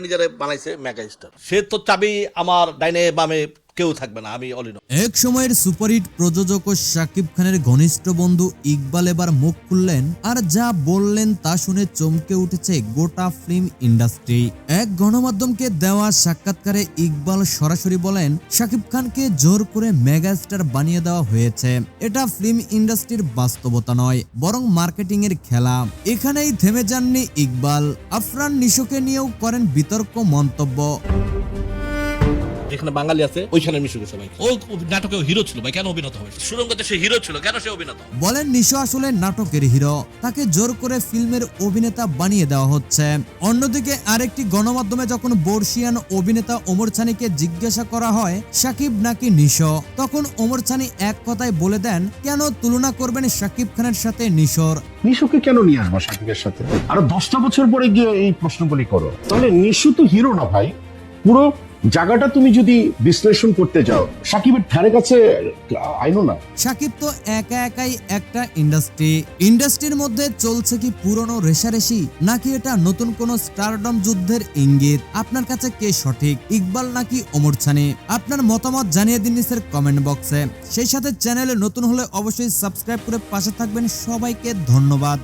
নিজেরা বানাইছে mega star সে তো চাবি আমার ডাইনে বামে কেউ থাকবে না, আমি অলিন এক সময়ের সুপারহিট প্রযোজক ও শাকিব খানের ঘনিষ্ঠ বন্ধু ইকবাল এবার মুখ খুললেন, আর যা বললেন তা শুনে চমকে উঠেছে গোটা ফিল্ম ইন্ডাস্ট্রি এক গণমাধ্যমকে দেওয়া সাক্ষাৎকারে ইকবাল সরাসরি বলেন, শাকিব খানকে জোর করে মেগাস্টার বানিয়ে দেওয়া হয়েছে। এটা ফিল্ম ইন্ডাস্ট্রির বাস্তবতা নয়, বরং মার্কেটিং এর খেলা। এখানেই থেমে যাননি ইকবাল। আফরান নিশোকে নিয়েও করেন বিতর্ক মন্তব্য। যেখানে বাঙালি আছে ওইখানে মিশে গেছে ভাই। ও নাটকে হিরো ছিল ভাই কেন অভিনত হবে সুরঙ্গতে সে হিরো ছিল কেন সে অভিনেতা? বলেন নিশো আসলে নাটকের হিরো। তাকে জোর করে ফিল্মের অভিনেতা বানিয়ে দেওয়া হচ্ছে। অন্যদিকে আরেকটি গণমাধ্যমে যখন বর্ষিয়ান অভিনেতা ওমর ছানিকে জিজ্ঞাসা করা হয় সাকিব নাকি নিশো? তখন ওমর ছানি এক কথায় বলে দেন কেন তুলনা করবেন সাকিব খানের সাথে নিশোর? নিশুকে কেন নিয়ে আসব সাকিবের সাথে? আরও দশটা বছর পরে গিয়ে এই প্রশ্নগুলি করো। তাহলে নিশু তো হিরো না ভাই। পুরো জায়গাটা তুমি যদি বিশ্লেষণ করতে যাও, সাকিবের ধারে কাছে আইনো না। সাকিব তো একা একাই একটা ইন্ডাস্ট্রি। ইন্ডাস্ট্রির মধ্যে চলছে কি পুরনো রেশারেশি, নাকি এটা নতুন কোন স্টারডম যুদ্ধের ইঙ্গিত? আপনার কাছে কে সঠিক, ইকবাল নাকি ওমর ছানি? আপনার মতামত জানিয়ে দিন নিচের কমেন্ট বক্সে সেই সাথে চ্যানেলে নতুন হলে অবশ্যই সাবস্ক্রাইব করে পাশে থাকবেন। সবাইকে ধন্যবাদ।